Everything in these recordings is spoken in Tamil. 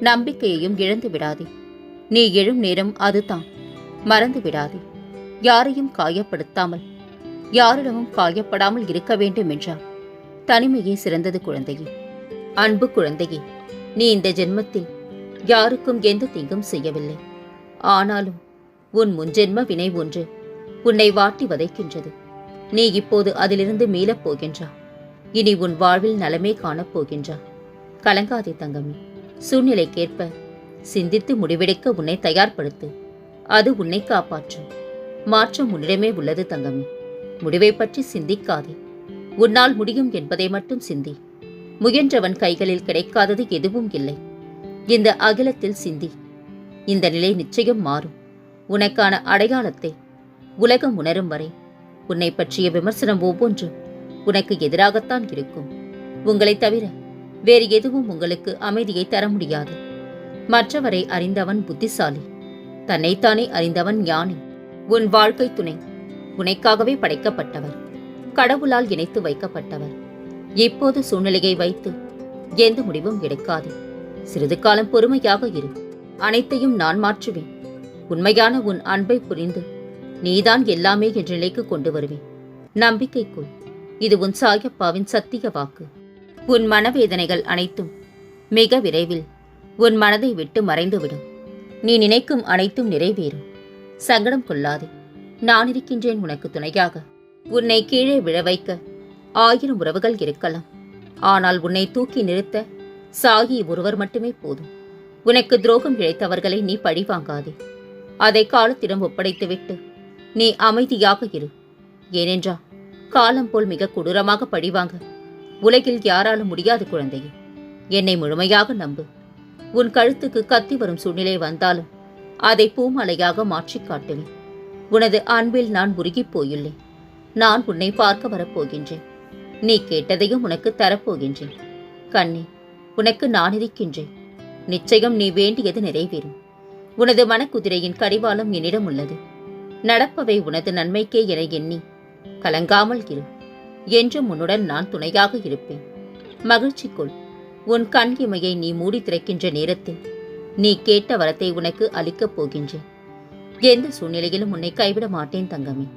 நம்பிக்கையையும் இழந்து விடாதே. நீ எழும் நேரம் அதுதான். மறந்து விடாதே. யாரையும் காயப்படுத்தாமல் யாரிடமும் காயப்படாமல் இருக்க வேண்டும் என்றார். தனிமையே சிறந்தது குழந்தையே. அன்பு குழந்தையே நீ இந்த ஜென்மத்தில் யாருக்கும் எந்த தீங்கும் செய்யவில்லை. ஆனாலும் உன் முன்ஜென்ம வினை ஒன்று உன்னை வாட்டி வதைக்கின்றது. நீ இப்போது அதிலிருந்து மீளப் போகின்றா. இனி உன் வாழ்வில் நலமே காணப் போகின்றா. கலங்காதே தங்கமே. சூழ்நிலைக்கேற்ப சிந்தித்து முடிவெடுக்க உன்னை தயார்படுத்து. அது உன்னை காப்பாற்றும். மாற்றம் உன்னிடமே உள்ளது தங்கமே. முடிவை பற்றி சிந்திக்காதே. உன்னால் முடியும் என்பதை மட்டும் சிந்தி. முயன்றவன் கைகளில் கிடைக்காதது எதுவும் இல்லை. இந்த அகிலத்தில் சிந்தி. இந்த நிலை நிச்சயம் மாறும். உனக்கான அடையாளத்தை உலகம் உணரும் வரை உன்னை பற்றிய விமர்சனம் ஒவ்வொன்றும் உனக்கு எதிராகத்தான் இருக்கும். உங்களைத் தவிர வேறு எதுவும் உங்களுக்கு அமைதியை தர முடியாது. மற்றவரை அறிந்தவன் புத்திசாலி. தன்னைத்தானே அறிந்தவன் ஞானி. உன் வாழ்க்கை துணை. உனக்காகவே படைக்கப்பட்டவர். கடவுளால் இணைத்து வைக்கப்பட்டவர். இப்போது சூழ்நிலையை வைத்து எந்த முடிவும் எடுக்காது. சிறிது காலம் பொறுமையாக இரு. அனைத்தையும் நான் மாற்றுவேன். உண்மையான உன் அன்பை புரிந்து நீதான் எல்லாமே என்ற நிலைக்கு கொண்டு வருவேன். நம்பிக்கைக்குள் இது உன் சாயப்பாவின் சத்திய வாக்கு. உன் மனவேதனைகள் அனைத்தும் மிக விரைவில் உன் மனதை விட்டு மறைந்துவிடும். நீ நினைக்கும் அனைத்தும் நிறைவேறும். சங்கடம் கொள்ளாதே. நான் இருக்கின்றேன் உனக்கு துணையாக. உன்னை கீழே விழ வைக்க ஆயிரம் உறவுகள் இருக்கலாம். ஆனால் உன்னை தூக்கி நிறுத்த சாகி ஒருவர் மட்டுமே போதும். உனக்கு துரோகம் இழைத்தவர்களை நீ பழிவாங்காதே அதை காலத்திடம் ஒப்படைத்துவிட்டு நீ அமைதியாக இரு. ஏனென்றா காலம் போல் மிக கொடூரமாக பழிவாங்க உலகில் யாராலும் முடியாது குழந்தையே. என்னை முழுமையாக நம்பு. உன் கழுத்துக்கு கத்தி வரும் சூழ்நிலை வந்தாலும் அதை பூமலையாக மாற்றிக் காட்டுவேன். உனது அன்பில் நான் உருகிப் போயுள்ளேன் நான் உன்னை பார்க்க வரப்போகின்றேன். நீ கேட்டதையும் உனக்கு தரப்போகின்றேன். கண்ணே உனக்கு நான் இருக்கின்றேன். நிச்சயம் நீ வேண்டியது நிறைவேறும். உனது மனக்குதிரையின் கடிவாளம் என்னிடம் உள்ளது. நடப்பவை உனது நன்மைக்கே என எண்ணி கலங்காமல் இரு. என்றும் உன்னுடன் நான் துணையாக இருப்பேன். மகிழ்ச்சிக்குள் உன் கண் இமையை நீ மூடி திறக்கின்ற நேரத்தில் நீ கேட்ட வரத்தை உனக்கு அளிக்கப் போகின்றேன். எந்த சூழ்நிலையிலும் உன்னை கைவிட மாட்டேன் தங்கமே.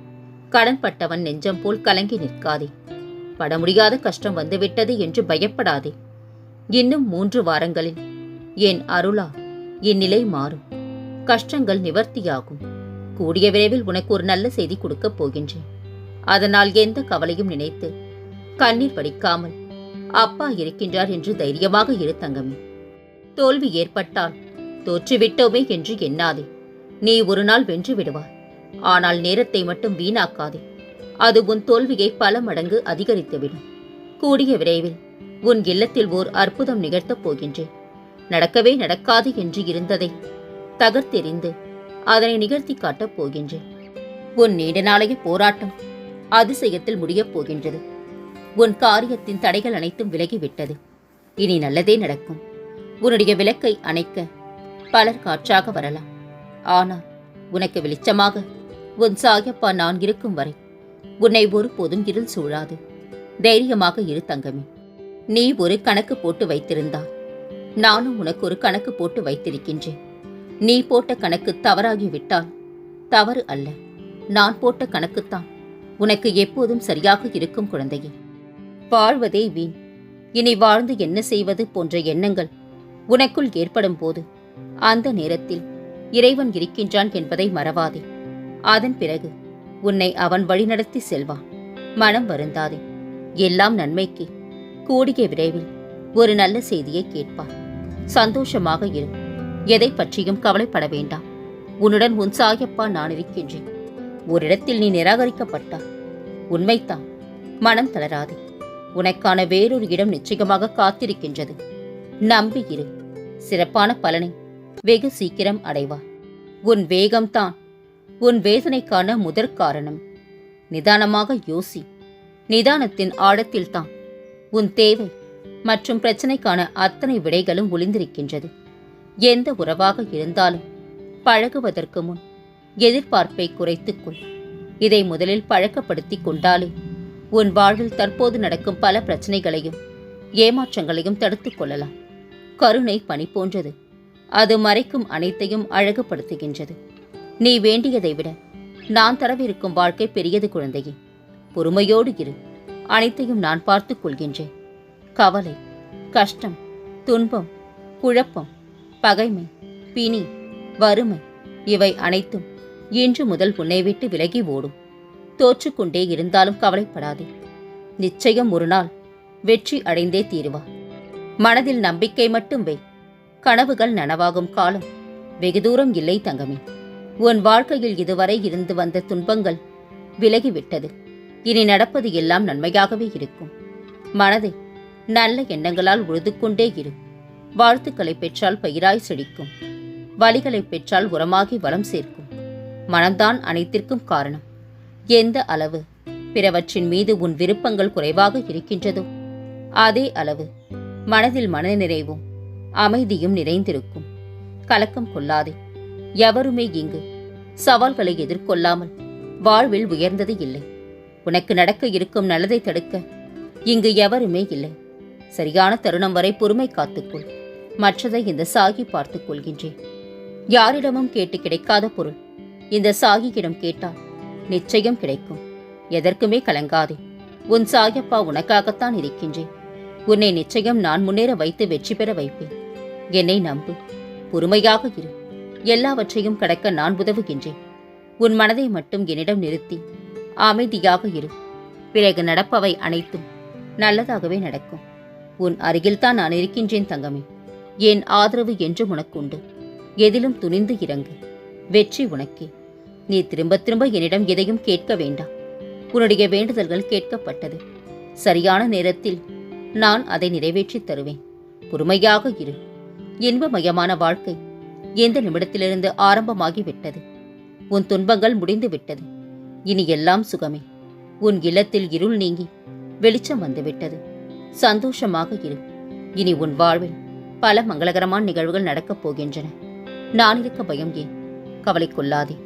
கடன்பட்டவன் நெஞ்சம் போல் கலங்கி நிற்காதே. பட முடியாத கஷ்டம் வந்துவிட்டது என்று பயப்படாதே. இன்னும் மூன்று வாரங்களில் என் அருளா என் நிலை மாறும். கஷ்டங்கள் நிவர்த்தியாகும். கூடிய விரைவில் உனக்கு ஒரு நல்ல செய்தி கொடுக்கப் போகின்றேன். அதனால் எந்த கவலையும் நினைத்து கண்ணீர் வடிக்காமல் அப்பா இருக்கின்றார் என்று தைரியமாக இரு தங்கமே. தோல்வி ஏற்பட்டால் தோற்றுவிட்டோமே என்று எண்ணாதே. நீ ஒரு நாள் வென்று விடுவாய். ஆனால் நேரத்தை மட்டும் வீணாக்காதே. அது உன் தோல்வியை பல மடங்கு அதிகரித்துவிடும். கூடிய விரைவில் உன் இல்லத்தில் ஓர் அற்புதம் நிகழ்த்தப் போகின்றேன். நடக்கவே நடக்காது என்று இருந்ததை தகர்த்தெறிந்து அதனை நிகழ்த்தி காட்டப் போகின்றேன். உன் நீண்ட நாளைய போராட்டம் அதிசயத்தில் முடியப் போகின்றது. உன் காரியத்தின் தடைகள் அனைத்தும் விலகிவிட்டது. இனி நல்லதே நடக்கும். உன்னுடைய விளக்கை அணைக்க பலர் காற்றாக வரலாம். ஆனால் உனக்கு வெளிச்சமாக உன் சாயப்பா நான் இருக்கும் வரை உன்னை ஒருபோதும் இருள் சூழாது. தைரியமாக இரு தங்கமே. நீ ஒரு கணக்கு போட்டு வைத்திருந்தாய். நானும் உனக்கு ஒரு கணக்கு போட்டு வைத்திருக்கின்றேன். நீ போட்ட கணக்கு தவறாகிவிட்டால் தவறு அல்ல. நான் போட்ட கணக்குத்தான் உனக்கு எப்போதும் சரியாக இருக்கும் குழந்தையே. வாழ்வதே வீண். இனி வாழ்ந்து என்ன செய்வது போன்ற எண்ணங்கள் உனக்குள் ஏற்படும் போது அந்த நேரத்தில் இறைவன் இருக்கின்றான் என்பதை மறவாதே. அதன் பிறகு உன்னை அவன் வழிநடத்தி செல்வான். மனம் வருந்தாதே. எல்லாம் நன்மைக்கு கூடிய விரைவில் ஒரு நல்ல செய்தியை கேட்பார் சந்தோஷமாக இரு. எதை பற்றியும் கவலைப்பட வேண்டாம். உன்னுடன் உன் சாயப்பா நான் இருக்கின்றேன். ஓரிடத்தில் நீ நிராகரிக்கப்பட்டாய். உண்மைத்தான் மனம் தளராதே. உனக்கான வேறொரு இடம் நிச்சயமாக காத்திருக்கின்றது. நம்பி இரு. சிறப்பான பலனை வெகு சீக்கிரம் அடைவாய். உன் வேகம்தான் உன் வேதனைக்கான முதற் காரணம். நிதானமாக யோசி. நிதானத்தின் ஆழத்தில்தான் உன் தேவை மற்றும் பிரச்சனைக்கான அத்தனை விடைகளும் ஒளிந்திருக்கின்றது. எந்த உறவாக இருந்தாலும் பழகுவதற்கு முன் எதிர்பார்ப்பை குறைத்துக் கொள். இதை முதலில் பழக்கப்படுத்திக் கொண்டாலே உன் வாழ்வில் தற்போது நடக்கும் பல பிரச்சனைகளையும் ஏமாற்றங்களையும் தடுத்துக் கொள்ளலாம். கருணை பனி போன்றது. அது மறைக்கும் அனைத்தையும் அழகுபடுத்துகின்றது. நீ வேண்டியதை விட நான் தரவிருக்கும் வாழ்க்கை பெரியது குழந்தையே. பொறுமையோடு இரு. அனைத்தையும் நான் பார்த்துக் கொள்கின்றேன். கவலை கஷ்டம் துன்பம் குழப்பம் பகைமை பிணி வறுமை இவை அனைத்தும் இன்று முதல் உன்னை விட்டு விலகி ஓடும். தோற்றுக்கொண்டே இருந்தாலும் கவலைப்படாதே. நிச்சயம் ஒரு நாள் வெற்றி அடைந்தே தீருவா. மனதில் நம்பிக்கை மட்டும் வை. கனவுகள் நனவாகும் காலம். வெகு தூரம் இல்லை தங்கமே. உன் வாழ்க்கையில் இதுவரை இருந்து வந்த துன்பங்கள் விலகிவிட்டது. இனி நடப்பது எல்லாம் நன்மையாகவே இருக்கும். மனதை நல்ல எண்ணங்களால் உழுது கொண்டே இரு. வாழ்த்துக்களை பெற்றால் பயிராய் செழிக்கும். வலிகளை பெற்றால் உரமாகி வளம் சேர்க்கும். மனம்தான் அனைத்திற்கும் காரணம். எந்த அளவு? பிறவற்றின் மீது உன் விருப்பங்கள் குறைவாக இருக்கின்றதோ அதே அளவு. மனதில் மனநிறைவும் அமைதியும் நிறைந்திருக்கும். கலக்கம் கொள்ளாதே. எவருமே இங்கு சவால்களை எதிர்கொள்ளாமல் வாழ்வில் உயர்ந்தது இல்லை. உனக்கு நடக்க இருக்கும் நல்லதை தடுக்க இங்கு எவருமே இல்லை. சரியான தருணம் வரை பொறுமை காத்துக்கொள். மற்றதை இந்த சாகி பார்த்துக் கொள்கின்றேன். யாரிடமும் கேட்டு கிடைக்காத பொருள். இந்த சாகியிடம் கேட்டால் நிச்சயம் கிடைக்கும். எதற்குமே கலங்காதே. உன் சாயப்பா உனக்காகத்தான் இருக்கின்றேன். உன்னை நிச்சயம் நான் முன்னேற வைத்து வெற்றி பெற வைப்பேன். என்னை நம்பு. பொறுமையாக இரு. எல்லாவற்றையும் கடக்க நான் உதவுகின்றேன். உன் மனதை மட்டும் என்னிடம் நிறுத்தி. அமைதியாக இரு. பிறகு நடப்பவை அனைத்தும் நல்லதாகவே நடக்கும். உன் அருகில்தான் நான் இருக்கின்றேன் தங்கமே. என் ஆதரவு என்றும் உனக்கு உண்டு எதிலும் துணிந்து இறங்கு. வெற்றி உனக்கே. நீ திரும்ப திரும்ப என்னிடம் எதையும் கேட்க வேண்டாம். உன்னுடைய வேண்டுதல்கள் கேட்கப்பட்டது. சரியான நேரத்தில் நான் அதை நிறைவேற்றித் தருவேன். பொறுமையாக இரு. இன்பமயமான வாழ்க்கை எந்த நிமிடத்திலிருந்து ஆரம்பமாகிவிட்டது? உன் துன்பங்கள் முடிந்து விட்டது இனி எல்லாம் சுகமே. உன் இல்லத்தில் இருள் நீங்கி வெளிச்சம் வந்துவிட்டது. சந்தோஷமாக இரு. இனி உன் வாழ்வில் பல மங்களகரமான நிகழ்வுகள் நடக்கப் போகின்றன. நான் இருக்க பயம் ஏன்? கவலைக்குள்ளாதே